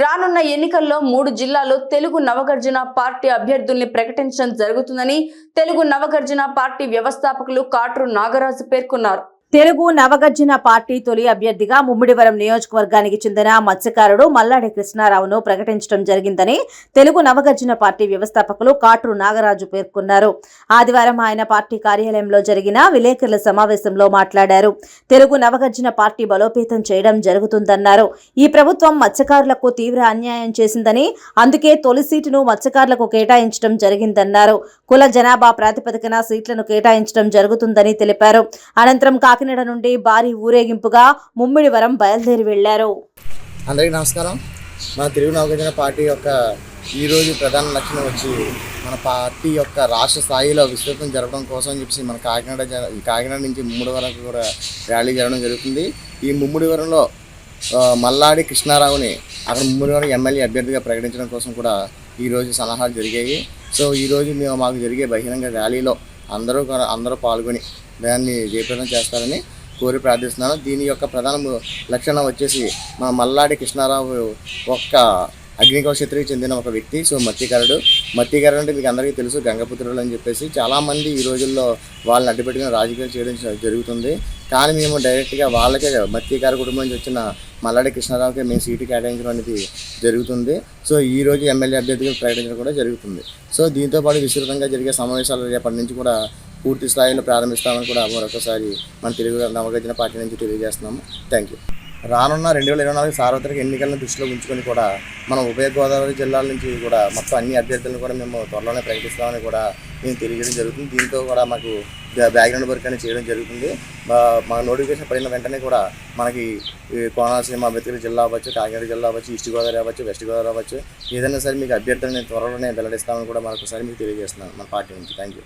రానున్న ఎన్నికల్లో మూడు జిల్లాల్లో తెలుగు నవగర్జన పార్టీ అభ్యర్థుల్ని ప్రకటించడం జరుగుతుందని తెలుగు నవగర్జన పార్టీ వ్యవస్థాపకులు కాట్రు నాగరాజు పేర్కొన్నారు. తెలుగు నవగర్జన పార్టీ తొలి అభ్యర్థిగా ముమ్మిడివరం నియోజకవర్గానికి చెందిన మత్స్యకారుడు మల్లాడి కృష్ణారావును ప్రకటించడం జరిగిందని తెలుగు నవగర్జన పార్టీ వ్యవస్థాపకులు కాట్రు నాగరాజు పేర్కొన్నారు. ఆదివారం ఆయన పార్టీ కార్యాలయంలో జరిగిన విలేకరుల సమావేశంలో మాట్లాడారు. తెలుగు నవగర్జన పార్టీ బలోపేతం చేయడం జరుగుతుందన్నారు. ఈ ప్రభుత్వం మత్స్యకారులకు తీవ్ర అన్యాయం చేసిందని అందుకే తొలి సీటును మత్స్యకారులకు కేటాయించడం జరిగిందన్నారు. కుల జనాభా ప్రాతిపదికన సీట్లను కేటాయించడం జరుగుతుందని తెలిపారు. అనంతరం కాకినాడ నుండి భారీ ఊరేగింపుగా ముమ్మిడివరం బయలుదేరి వెళ్ళారు అందరికీ నమస్కారం. మన తెలుగు నవగజన పార్టీ యొక్క ఈరోజు ప్రధాన లక్ష్యం వచ్చి మన పార్టీ యొక్క రాష్ట్ర స్థాయిలో విస్తృతం జరగడం కోసం చెప్పేసి చెప్పి మన కాకినాడ కాకినాడ నుంచి ముమ్మడి వరకు కూడా ర్యాలీ జరగడం జరుగుతుంది. ఈ ముమ్మిడివరంలో మల్లాడి కృష్ణారావుని అక్కడ ముమ్మడివరం ఎమ్మెల్యే అభ్యర్థిగా ప్రకటించడం కోసం కూడా ఈరోజు సలహాలు జరిగాయి. సో ఈరోజు మేము మాకు జరిగే బహిరంగ ర్యాలీలో అందరూ అందరూ పాల్గొని దాన్ని జయప్రదం చేస్తారని కోరి ప్రార్థిస్తున్నాను. దీని యొక్క ప్రధాన లక్షణం వచ్చేసి మా మల్లాడి కృష్ణారావు ఒక్క అగ్నికౌశత్రికి చెందిన ఒక వ్యక్తి సో మత్తికారుడు మత్తికారుడు అంటే మీకు అందరికీ తెలుసు గంగపుత్రుడు అని చెప్పేసి. చాలామంది ఈ రోజుల్లో వాళ్ళని అడ్డుపెట్టుకుని రాజకీయాలు చేయడం జరుగుతుంది. కానీ మేము డైరెక్ట్గా వాళ్ళకే మత్తికారు కుటుంబం నుంచి వచ్చిన మల్లాడి కృష్ణారావుకి మేము సీటు కేటాయించడం అనేది జరుగుతుంది. సో ఈ రోజు ఎమ్మెల్యే అభ్యర్థిగా ప్రకటించడం కూడా జరుగుతుంది. సో దీంతోపాటు విస్తృతంగా జరిగే సమావేశాలు రేపటి నుంచి కూడా పూర్తి స్థాయిలో ప్రారంభిస్తామని కూడా మరొకసారి మన తెలుగు నవగజన పార్టీ నుంచి తెలియజేస్తున్నాము. థ్యాంక్ యూ రానున్న రెండు వేల ఇరవై నాలుగు సార్వత్రిక ఎన్నికలను దృష్టిలో ఉంచుకొని కూడా మనం ఉభయ గోదావరి జిల్లాల నుంచి కూడా మొత్తం అన్ని అభ్యర్థులను కూడా మేము త్వరలోనే ప్రకటిస్తామని కూడా మేము తెలియజేయడం జరుగుతుంది. దీంతో కూడా మాకు బ్యాక్గ్రౌండ్ వర్క్ అనేది చేయడం జరుగుతుంది. మా- నోటిఫికేషన్ పడిన వెంటనే కూడా మనకి కోనసీమ అంబేద్కర్ జిల్లా అవ్వచ్చు కాకినాడ జిల్లా అవ్వచ్చు ఈస్ట్ గోదావరి అవ్వచ్చు వెస్ట్ గోదావరి అవ్వచ్చు. ఏదైనా సరే మీకు అభ్యర్థులను త్వరలోనే వెల్లడిస్తామని కూడా మరొకసారి మీకు తెలియజేస్తున్నాను మన పార్టీ నుంచి. Thank you